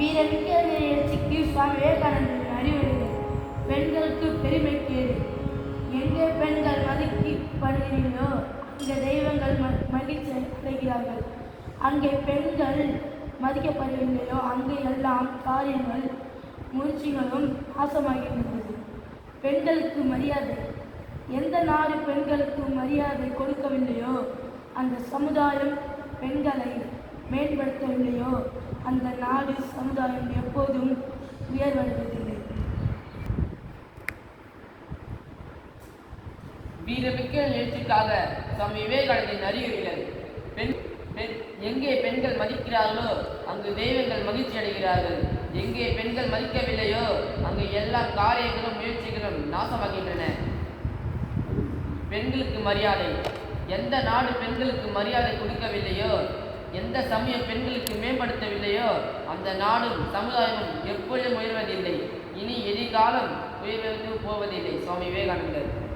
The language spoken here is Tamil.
வீரமிக்க எழுச்சிக்கு சுவாமி விவேகானந்தரின் அறிவுரை பெண்களுக்கு பெருமை கேடு எங்கே பெண்கள் மதிக்கப்படுகிறீர்களோ அங்கே தெய்வங்கள் ம- மகிழ்ச்சி அடைகிறார்கள். அங்கே பெண்கள் மதிக்கப்படுகின்றனோ அங்கே எல்லாம் காரியங்கள் முயற்சிகளும் நாசமாகின்றது பெண்களுக்கு மரியாதை. எந்த நாடு பெண்களுக்கு மரியாதை கொடுக்கவில்லையோ அந்த சமுதாயம் பெண்களை மேம்படுத்தவில்லையோ அந்த நாடு சமுதாயம் எப்போதும் உயர்வடைவதில்லை. வீரமிக்க எழுச்சிக்காக சுவாமி விவேகானந்தின் அறிவுரைகள் பெண் பெண் எங்கே பெண்கள் மதிக்கிறார்களோ அங்கு தெய்வங்கள் மகிழ்ச்சி அடைகிறார்கள். எங்கே பெண்கள் மதிக்கவில்லையோ அங்கு எல்லா காரியங்களும் முயற்சிகளும் நாசமாகின்றன. பெண்களுக்கு மரியாதை. எந்த நாடு பெண்களுக்கு மரியாதை கொடுக்கவில்லையோ எந்த சமயம் பெண்களுக்கு மேம்படுத்தவில்லையோ அந்த நாடும் சமுதாயமும் எப்பொழுதும் உயர்வதில்லை. இனி எதிர்காலம் உயர்வது போவதில்லை. சுவாமி விவேகானந்தர்.